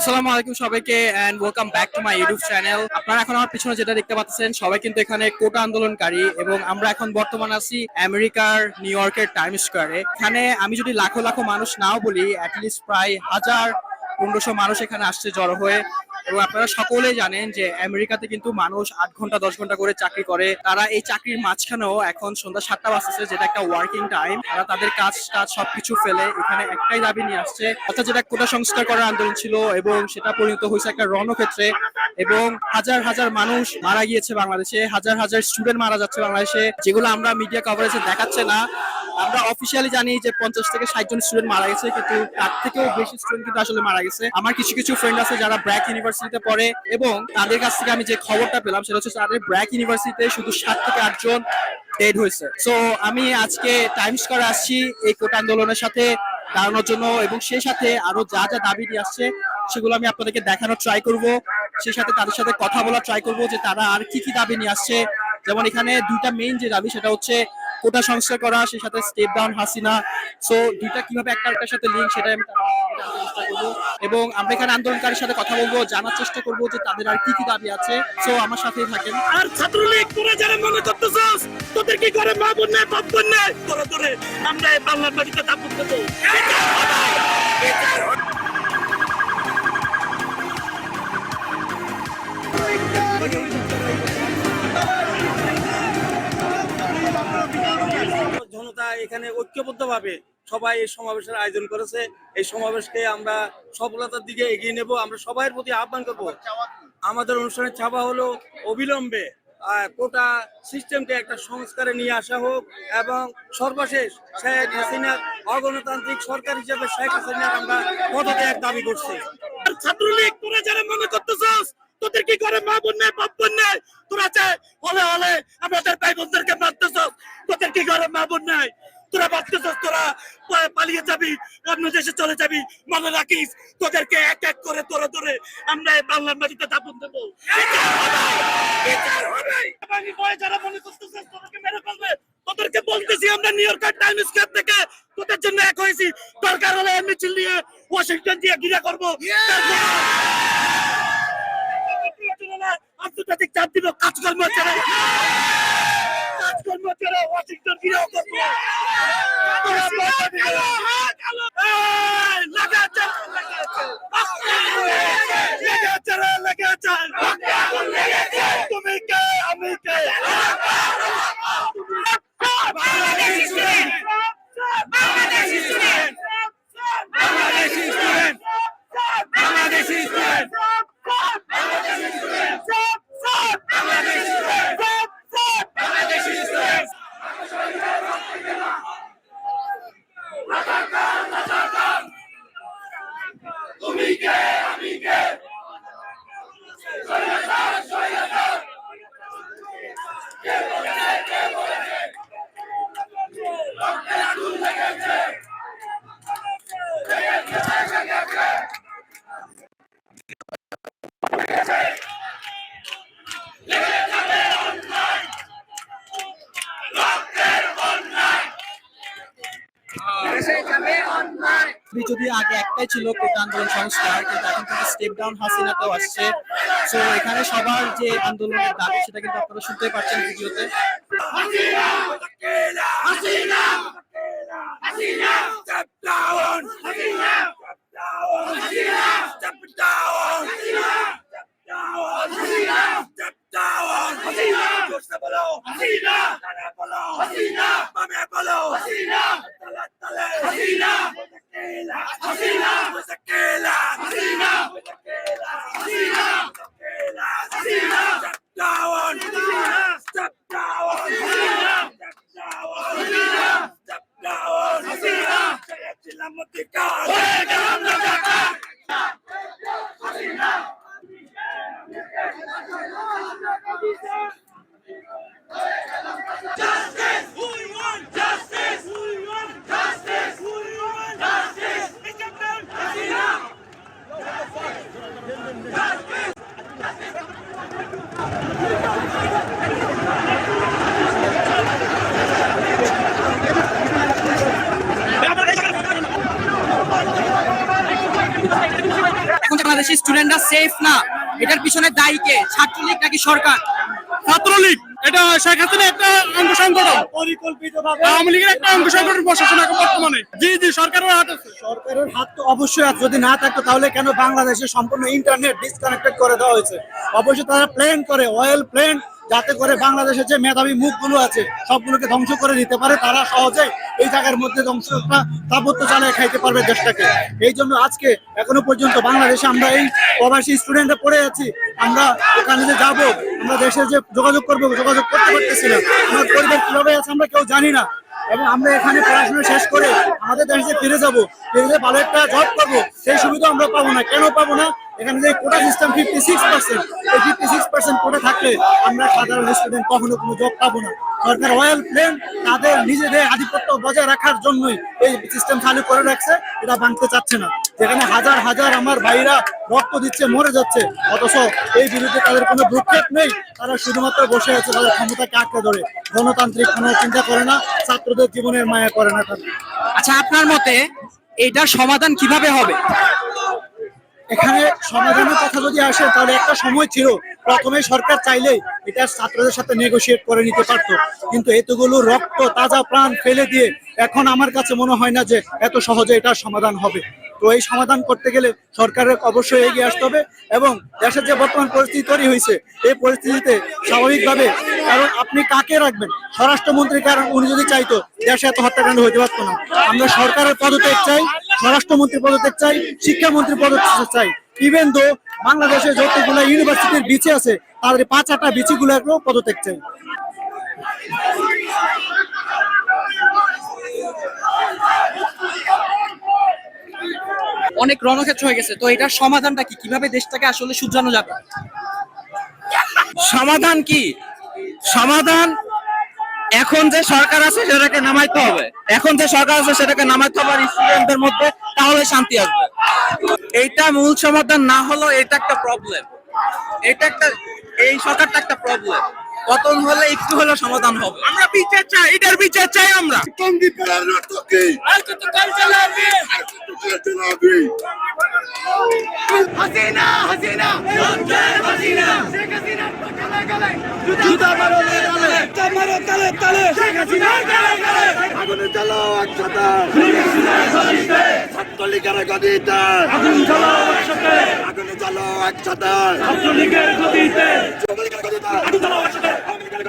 আসসালামু আলাইকুম সবাইকে and welcome back to my YouTube channel আপনারা এখন আমার পিছনে যেটা দেখতে পাচ্ছেন, সবাই কিন্তু এখানে কোটা আন্দোলনকারী এবং আমরা এখন বর্তমান আছি আমেরিকার নিউ ইয়র্কের টাইম স্কোয়ারে এখানে আমি যদি লাখো লাখো মানুষ নাও বলি অ্যাটলিস্ট প্রায় হাজার পনেরোশো মানুষ এখানে আসছে জড়ো হয়ে। এবং আপনারা সকলেই জানেন যে আমেরিকাতে কিন্তু মানুষ আট ঘণ্টা, দশ ঘণ্টা করে চাকরি করে। তারা এই চাকরির মাঝখানেও এখন সন্ধ্যা সাতটা বাজতেছে, যেটা একটা ওয়ার্কিং টাইম তারা তাদের কাজ কাজ সবকিছু ফেলে। এখানে একটাই দাবি নিয়ে আসছে, অর্থাৎ যেটা কোটা সংস্কার করার আন্দোলন ছিল এবং সেটা পরিণত হয়েছে একটা রণক্ষেত্রে এবং হাজার হাজার মানুষ মারা গিয়েছে বাংলাদেশে, হাজার হাজার স্টুডেন্ট মারা যাচ্ছে বাংলাদেশে, যেগুলো আমরা মিডিয়া কভারেজে দেখাচ্ছে না। আমরা অফিসিয়ালি জানি যে পঞ্চাশ থেকে ষাট জন স্টুডেন্ট মারা গেছে, কিন্তু তার থেকেও বেশি স্টুডেন্ট কিন্তু আসলে মারা গেছে। আমার কিছু কিছু ফ্রেন্ড আছে যারা ব্র্যাক ইউনিভার্সিটিতে পড়ে এবং তাদের কাছ থেকে আমি যে খবরটা পেলাম সেটা হচ্ছে তাদের ব্র্যাক ইউনিভার্সিটিতে শুধু সাত থেকে আটজন ডেড হয়েছে। সো আমি আজকে টাইমস করে আসছি এই কোটা আন্দোলনের সাথে দাঁড়ানোর জন্য এবং সেই সাথে আরও যা যা দাবি নিয়ে আসছে সেগুলো আমি আপনাদেরকে দেখানোর ট্রাই করব। সেই সাথে তাদের সাথে কথা বলার ট্রাই করব যে তারা আর কি কি দাবি নিয়ে আসছে। যেমন এখানে দুইটা মেইন যে দাবি সেটা হচ্ছে কোটা সংস্কার করা, সেই সাথে স্টেপ ডাউন হাসিনা। সো দুইটা কীভাবে একটা একটার সাথে লিঙ্ক সেটাই আমি তাদের চেষ্টা করব এবং আমরা এখানে আন্দোলনকারীর সাথে কথা বলব জানার চেষ্টা করব যে তাদের আর কি কি দাবি আছে। সো আমার সাথেই থাকেন। আর ছাত্রলীগ তোরা যারা মনে করতেছস তোদের কি করে মা বোন নাই বাপ বোন নাই? তোরা তোরে আমরা এই বাংলার মাটিতে দাপন দেবো জনতা এখানে ঐক্যবদ্ধভাবে সবাই এই সমাবেশের আয়োজন করেছে। এই সমাবেশকে আমরা সফলতার দিকে এগিয়ে নেব। আমরা সবার প্রতি আহ্বান করব। আমাদের অনুষ্ঠানের চাপা হলো অবিলম্বে কোটা সিস্টেমকে একটা সংস্কারে নিয়ে আসা হোক এবং সর্বশেষ শেখ হাসিনার অগণতান্ত্রিক সরকার হিসেবে শেখ হাসিনার আমরা পদত্যাগ দাবি করছি। ছাত্রলীগ, তোরা যারা মনে করতেছস, তোদের কি করে মা বোন নাই, বাপ বোন নাই? তোরা চাই হলে হলে আমাদের ভাই বোনদেরকে মারতেছস। তোদের কি করে মা বোন নাই। তোরা ভাবতেছস তোরা পালিয়ে যাবি অন্য দেশে চলে যাবি। মনে রাখিস তোদেরকে এক এক করে তোরা ধরে আমরা এই বাংলার মাটিতে দাপন দেবো। যারা মনে করতেছিস তোদেরকে মেরে ফেলবে। তোদেরকে বলতেছি আমরা নিউ ইয়র্কের টাইম স্কোয়ার থেকে তোদের জন্য এক হয়েছি। দরকার হলে এমনি চিল্লিয়ে ওয়াশিংটন দিয়ে ঘিরা করব। আন্তর্জাতিক চাপ দিব কাজকর্ম ছেড়ে কাজকর্ম ওয়াশিংটন ঘিরাও করব তোরা বলতে দিবে না। এই, লাগা আছে, লাগা আছে। লাগা আছে রে, লাগা আছে। তুমি কে আমি কে Bangladeshi student Bangladeshi student Bangladeshi student Bangladeshi student Bangladeshi student দাবি যদি আগে একটাই ছিল কোটা আন্দোলন সংস্কার, কিন্তু এখন কিন্তু স্টেপ ডাউন হাসিনাতেও আসছে। সো এখানে সবার যে আন্দোলনের দাবি, সেটা কিন্তু আপনারা শুনতে পাচ্ছেন ভিডিওতে। হাসিনা! praticada! স্টুডেন্টরা সেফ না। এটার পিছনে দায়ী কে? ছাত্রলীগ নাকি সরকার? ছাত্রলীগ এটা শেখ হাসিনা একটা অঙ্গ সংগঠন। পরিকল্পিতভাবে আওয়ামী লীগের একটা অঙ্গ সংগঠন প্রশাসন এখন বর্তমানে? জি জি সরকারের হাত আছে। সরকারের হাত তো অবশ্যই আছে। যদি না থাকতো তাহলে কেন বাংলাদেশে সম্পূর্ণ ইন্টারনেট ডিসকানেক্টেড করে দেওয়া হয়েছে? অবশ্যই তারা প্ল্যান করে অয়েল প্ল্যান যাতে করে বাংলাদেশের যে মেধাবী মুখগুলো আছে, সবগুলোকে ধ্বংস করে দিতে পারে, তারা সহজে এই জায়গার মধ্যে ধ্বংসটা স্থাপত্য চালিয়ে খাইতে পারবে দেশটাকে। এই জন্য আজকে, এখনও পর্যন্ত বাংলাদেশে আমরা এই প্রবাসী স্টুডেন্টরা পড়ে আছি। আমরা ওখানে যে যাব, আমরা দেশে যে যোগাযোগ করব, যোগাযোগ করতে পারতেছি না। আমার পরিবার কীভাবে আছে আমরা কেউ জানি না। এবং আমরা এখানে পড়াশোনা শেষ করে আমাদের দেশে ফিরে যাব, ফিরে যে ভালো একটা জব পাবো, সেই সুবিধা আমরা পাবো না। কেন পাবো না? এখানে যে quota system fifty six percent এই ফিফটি সিক্স পার্সেন্ট কোটা থাকলে আমরা সাধারণ স্টুডেন্ট কখনো কোনো জব পাবো না। সরকার রয়্যাল প্লেন তাদের নিজেদের আধিপত্য বজায় রাখার জন্যই এই সিস্টেম চালু করে রাখছে, এটা ভাঙতে চাচ্ছে না। যেখানে হাজার হাজার আমার ভাইরা রক্ত দিচ্ছে মরে যাচ্ছে। অথচ এই বিরুদ্ধে তাদের কোনো ভ্রুক্ষেপ নেই। তারা শুধুমাত্র বসে আছে তাদের ক্ষমতাকে আঁকড়ে ধরে। গণতান্ত্রিক কোনো চিন্তা করে না ছাত্রদের জীবনের মায়া করে না তাদের আচ্ছা আপনার মতে এটার সমাধান কীভাবে হবে? এখানে সমাধানের কথা যদি আসে তাহলে একটা সময় ছিল। প্রথমে সরকার চাইলেই এটা ছাত্রদের সাথে নেগোশিয়েট করে নিতে পারতো। কিন্তু এতগুলো রক্ত তাজা প্রাণ ফেলে দিয়ে এখন আমার কাছে মনে হয় না যে এত সহজে এটার সমাধান হবে। তো এই সমাধান করতে গেলে সরকারের অবশ্যই এগিয়ে আসতে হবে এবং দেশের যে বর্তমান পরিস্থিতি তৈরি হয়েছে, এই পরিস্থিতিতে স্বাভাবিকভাবে কারণ আপনি কাকে রাখবেন? স্বরাষ্ট্রমন্ত্রী কারণ উনি যদি চাইতো, দেশে এত হত্যাকাণ্ড হইতে পারতো না। আমরা সরকারের পদত্যাগ চাই, স্বরাষ্ট্রমন্ত্রী পদত্যাগ চাই, শিক্ষামন্ত্রী পদত্যাগ চাই। ইভেন দো বাংলাদেশে যতগুলো ইউনিভার্সিটির বিচে আছে তাদের পাঁচ আটটা বিচিগুলোকেও পদত্যাগ চাই। অনেক রণক্ষেত্র হয়ে গেছে, তো এটার সমাধানটা কি? কীভাবে দেশটাকে আসলে শুধরানো যাবে? সমাধান কি? সমাধান এখন যে সরকার আছে সেটাকে নামাইতে হবে। এখন যে সরকার আছে সেটাকে নামাইতে হবে আর স্টুডেন্টদের মধ্যে, তাহলে শান্তি আসবে। এইটা মূল সমাধান না হলো এটা একটা প্রবলেম এটা একটা, এই সরকারটা একটা প্রবলেম পতন হলে একটু হলেও সমাধান হবে। আমরা বিচার চাই এটার বিচার চাই আমরা। টঙ্গি পেলার নাটকে আর কত কাল চালাবে আর কত করে চালাবি হাসিনা। হাসিনা হাসিনা। শেখ হাসিনা গলে গলে। জুতা মারো তালে জুতা মারো তালে তালে। শেখ হাসিনা গলে গলে। আগুনে জ্বালাও একসাথে। ছাত্রলীগের গদিতে। আগুন জ্বালাও একসাথে। আগুনে জ্বালাও একসাথে। ছাত্রলীগের গতিতে ছাত্রলীগের গদিতে। আগুন জ্বালাও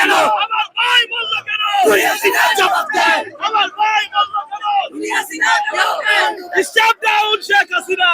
কেন? আমার ভাই বলল কেন? পুলিশ হাসিনা জবাব চাই আমার ভাই বলল কেন? পুলিশ হাসিনা জবাব চাই step down Sheikh Hasina.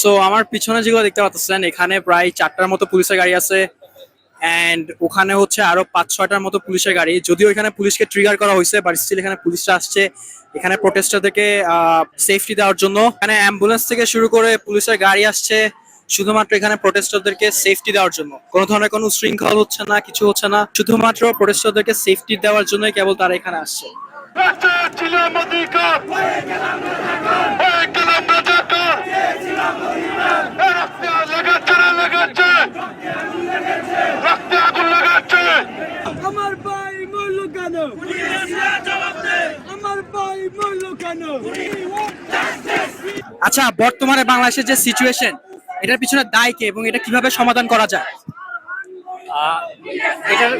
So আমার পিছনে যেগুলো দেখতে পাচ্ছেন এখানে প্রায় চারটার মতো পুলিশের গাড়ি আছে। এন্ড ওখানে হচ্ছে আরও পাঁচ ছয়টার মতো পুলিশের গাড়ি। যদিও এখানে পুলিশকে ট্রিগার করা হয়েছে বাট স্টিল এখানে পুলিশরা আসছে। এখানে প্রোটেস্টারদেরকে সেফটি দেওয়ার জন্য। এখানে অ্যাম্বুলেন্স থেকে শুরু করে পুলিশের গাড়ি আসছে। শুধুমাত্র এখানে প্রোটেস্টারদেরকে সেফটি দেওয়ার জন্য। কোনো ধরনের কোনো শৃঙ্খল হচ্ছে না, কিছু হচ্ছে না। শুধুমাত্র প্রোটেস্টারদেরকে সেফটি দেওয়ার জন্যই কেবল তারা এখানে আসছে ছিলাম অধিকার হয়ে গেলাম রাজাকার রক্তে লাগাচ্ছে রে লাগাচ্ছে রক্তে আগুন লাগাচ্ছে আমার ভাই মরল কেন আমার ভাই মরল কেন আচ্ছা বর্তমানে বাংলাদেশের যে সিচুয়েশন এটার পিছনে দায় কে এবং এটা কীভাবে সমাধান করা যায়? এটার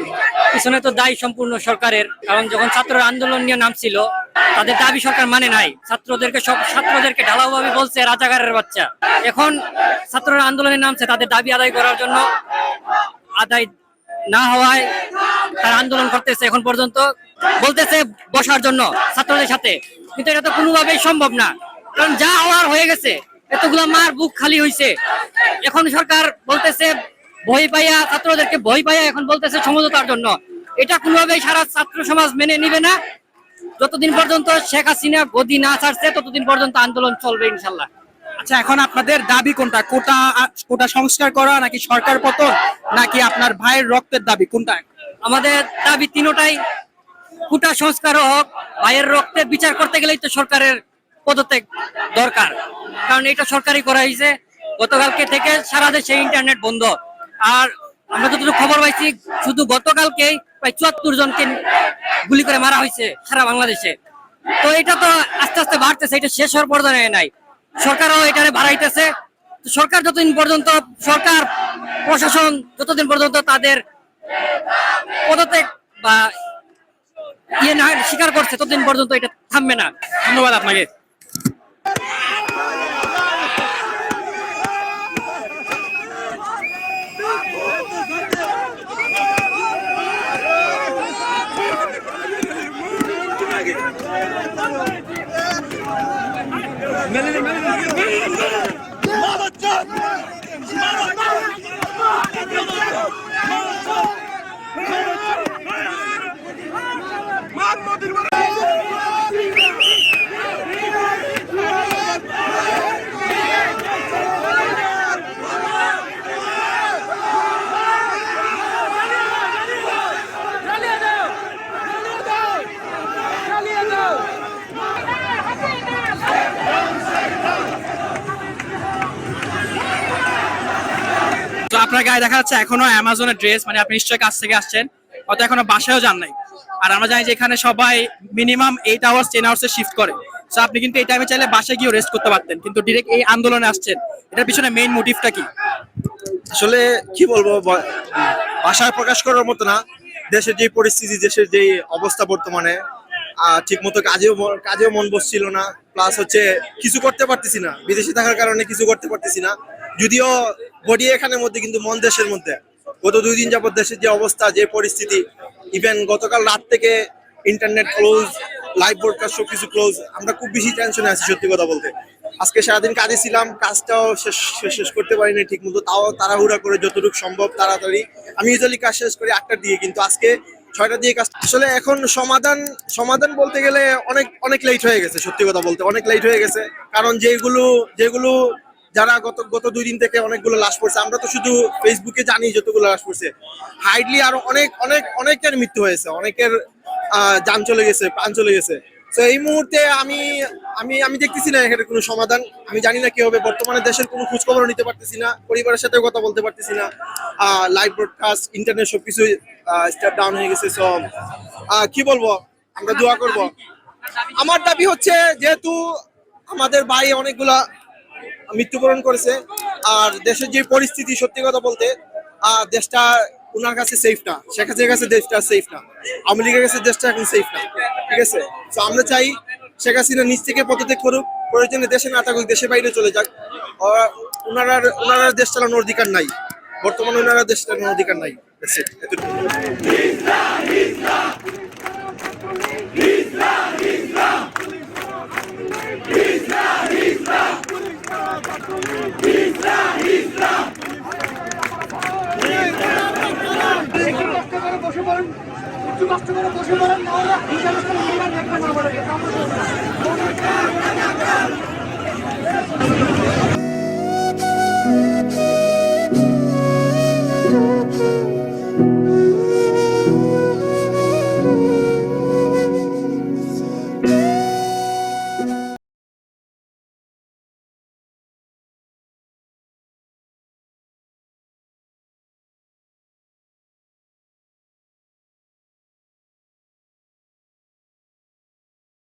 পিছনে তো দায়ী সম্পূর্ণ সরকারের, কারণ যখন ছাত্ররা আন্দোলন নিয়ে নামছিল, তাদের দাবি সরকার মানে নাই। ছাত্রদেরকে সব, ছাত্রদেরকে ঢালাওভাবে বলছে, রাজাকারের বাচ্চা। এখন ছাত্ররা আন্দোলনে নামছে, তাদের দাবি আদায় করার জন্য আদায় না হওয়ায় তারা আন্দোলন করতেছে। এখন পর্যন্ত বলতেছে বসার জন্য ছাত্রদের সাথে। কিন্তু এটা তো কোনোভাবেই সম্ভব না। কারণ যা হওয়ার হয়ে গেছে এতগুলো মার বুক খালি হয়েছে এখন সরকার বলতেছে ভয় পাইয়া ছাত্রদেরকে ভয় পাইয়া এখন বলতেছে সমঝোতার জন্য। এটা কোনোভাবেই সারা ছাত্র সমাজ মেনে নিবে না। যতদিন পর্যন্ত শেখ হাসিনা গদি না ছাড়ছে ততদিন পর্যন্ত আন্দোলন চলবে ইনশাল্লাহ। আচ্ছা এখন আপনাদের দাবি কোনটা? কোটা কোটা সংস্কার করা নাকি সরকার পতন নাকি আপনার ভাইয়ের রক্তের দাবি? কোনটা? আমাদের দাবি তিনোটাই। কুটা সংস্কার হোক, ভাইয়ের রক্তের বিচার করতে গেলেই তো সরকারের পদত্যাগ দরকার। কারণ এটা সরকারি করা হয়েছে। গতকালকে থেকে সারা দেশে ইন্টারনেট বন্ধ। আর আমরা যতটুকু খবর পাইছি, শুধু গতকালকেই প্রায় চুয়াত্তর জনকে গুলি করে মারা হয়েছে সারা বাংলাদেশে। তো এটা তো আস্তে আস্তে বাড়তেছে, এটা শেষ হওয়ার পর্যায়ে নাই। সরকারও এটারে বাড়াইতেছে। সরকার যতদিন পর্যন্ত, সরকার, প্রশাসন যতদিন পর্যন্ত তাদের পদত্যাগ বা ইয়ে না স্বীকার করছে ততদিন পর্যন্ত এটা থামবে না। ধন্যবাদ আপনাকে। আপনার গায়ে দেখা যাচ্ছে এখনও অ্যামাজনের ড্রেস মানে আপনি নিশ্চয়ই কাছ থেকে আসছেন, হয়তো এখনও বাসায়ও যান নাই। আর আমরা জানি যে এখানে সবাই মিনিমাম এইট আওয়ার্স টেন আওয়ার্সে শিফট করে। তো আপনি কিন্তু এই টাইমে চাইলে বাসায় গিয়েও রেস্ট করতে পারতেন। কিন্তু ডিরেক্ট এই আন্দোলনে আসছেন, এটার পিছনে মেইন মোটিভটা কি? আসলে কি বলব, ব- ভাষায় প্রকাশ করার মতো না। দেশের যে পরিস্থিতি, দেশের যে অবস্থা বর্তমানে ঠিক মতো কাজেও কাজেও মন বসছিল না। প্লাস হচ্ছে, কিছু করতে পারতেছি না। বিদেশে থাকার কারণে কিছু করতে পারতেছি না। যদিও বডি এখানের মধ্যে, কিন্তু মন দেশের মধ্যে। গত দুই দিন যাবত দেশের যে অবস্থা, যে পরিস্থিতি ইভেন গতকাল রাত থেকে ইন্টারনেট ক্লোজ লাইভ ব্রডকাস্ট সবকিছু ক্লোজ আমরা খুব বেশি টেনশনে আছি সত্যি কথা বলতে। আজকে সারাদিন কাজে ছিলাম কাজটাও শেষ, শেষ- করতে পারিনি ঠিক মতো তাও তাড়াহুড়া করে যতটুকু সম্ভব তাড়াতাড়ি। আমি ইউজুয়ালি কাজ শেষ করি আটটার দিকে, কিন্তু আজকে ছয়টার দিয়ে কাজ আসলে এখন সমাধান সমাধান বলতে গেলে অনেক অনেক লেট হয়ে গেছে, সত্যি কথা বলতে। অনেক লেট হয়ে গেছে, কারণ যেগুলো যেগুলো যারা গত গত দুই দিন থেকে অনেকগুলো লাশ পড়ছে, আমরা তো শুধু ফেসবুকে জানি যতগুলো লাশ পড়ছে। হাইডলি আরও অনেক অনেক, অনেকের মৃত্যু হয়েছে, অনেকের যান চলে গেছে, প্রাণ চলে গেছে। তো এই মুহূর্তে আমি আমি আমি দেখতেছি না এখানে কোনো সমাধান। আমি জানি না কি হবে, বর্তমানে দেশের কোনো খোঁজ খবরও নিতে পারতেছি না, পরিবারের সাথেও কথা বলতে পারতেছি না। লাইভ ব্রডকাস্ট ইন্টারনেট সবকিছু স্টার ডাউন হয়ে গেছে। সব কি বলব? আমরা দোয়া করব। আমার দাবি হচ্ছে, যেহেতু আমাদের ভাই অনেকগুলা মৃত্যুবরণ করেছে আর দেশের যে পরিস্থিতি সত্যি কথা বলতে দেশটা ওনার কাছে সেফ না শেখ হাসিনার কাছে দেশটা সেফ না আওয়ামী লীগের কাছে দেশটা এখন সেফ না ঠিক আছে তো আমরা চাই শেখ হাসিনা নিজ থেকে পদত্যাগ করুক প্রয়োজনে দেশে না থাকুক দেশের বাইরে চলে যাক ওনারা ওনারা দেশ চালানোর অধিকার নাই বর্তমানে ওনারা দেশ চালানোর অধিকার নাই বসে পড়েন একটু কষ্ট করে বসে পড়েন নাহলে ইন্টারন্যাশনাল ইন্ডিয়ান একটা নাম্বার